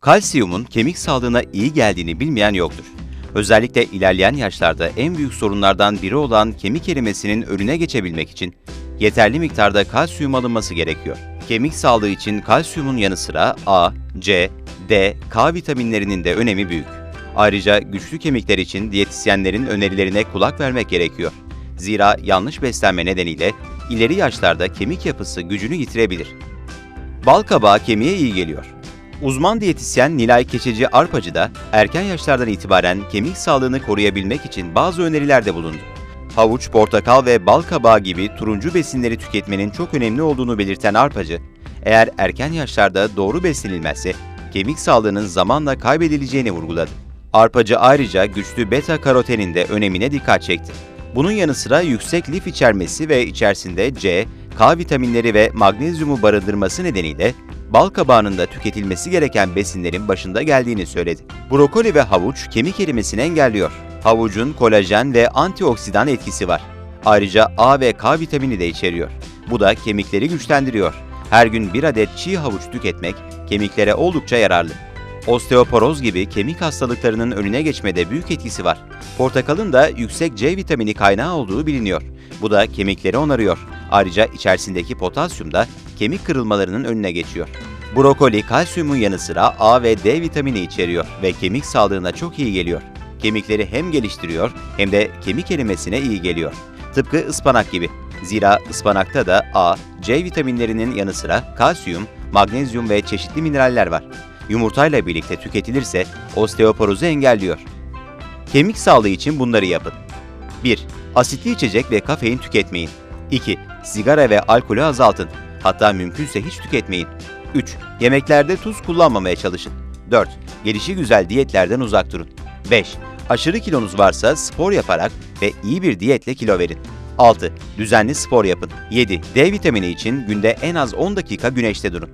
Kalsiyumun kemik sağlığına iyi geldiğini bilmeyen yoktur. Özellikle ilerleyen yaşlarda en büyük sorunlardan biri olan kemik erimesinin önüne geçebilmek için yeterli miktarda kalsiyum alınması gerekiyor. Kemik sağlığı için kalsiyumun yanı sıra A, C, D, K vitaminlerinin de önemi büyük. Ayrıca güçlü kemikler için diyetisyenlerin önerilerine kulak vermek gerekiyor. Zira yanlış beslenme nedeniyle ileri yaşlarda kemik yapısı gücünü yitirebilir. Bal kabağı kemiğe iyi geliyor. Uzman diyetisyen Nilay Keçeci Arpacı da erken yaşlardan itibaren kemik sağlığını koruyabilmek için bazı önerilerde bulundu. Havuç, portakal ve bal kabağı gibi turuncu besinleri tüketmenin çok önemli olduğunu belirten Arpacı, eğer erken yaşlarda doğru beslenilmezse kemik sağlığının zamanla kaybedileceğini vurguladı. Arpacı ayrıca güçlü beta karotenin de önemine dikkat çekti. Bunun yanı sıra yüksek lif içermesi ve içerisinde C, K vitaminleri ve magnezyumu barındırması nedeniyle bal kabağının da tüketilmesi gereken besinlerin başında geldiğini söyledi. Brokoli ve havuç kemik erimesini engelliyor. Havucun kolajen ve antioksidan etkisi var. Ayrıca A ve K vitamini de içeriyor. Bu da kemikleri güçlendiriyor. Her gün bir adet çiğ havuç tüketmek kemiklere oldukça yararlı. Osteoporoz gibi kemik hastalıklarının önüne geçmede büyük etkisi var. Portakalın da yüksek C vitamini kaynağı olduğu biliniyor. Bu da kemikleri onarıyor. Ayrıca içerisindeki potasyum da kemik kırılmalarının önüne geçiyor. Brokoli kalsiyumun yanı sıra A ve D vitamini içeriyor ve kemik sağlığına çok iyi geliyor. Kemikleri hem geliştiriyor hem de kemik erimesine iyi geliyor. Tıpkı ıspanak gibi. Zira ıspanakta da A, C vitaminlerinin yanı sıra kalsiyum, magnezyum ve çeşitli mineraller var. Yumurtayla birlikte tüketilirse osteoporozu engelliyor. Kemik sağlığı için bunları yapın. 1. Asitli içecek ve kafein tüketmeyin. 2. Sigara ve alkolü azaltın. Hatta mümkünse hiç tüketmeyin. 3. Yemeklerde tuz kullanmamaya çalışın. 4. Gelişi güzel diyetlerden uzak durun. 5. Aşırı kilonuz varsa spor yaparak ve iyi bir diyetle kilo verin. 6. Düzenli spor yapın. 7. D vitamini için günde en az 10 dakika güneşte durun.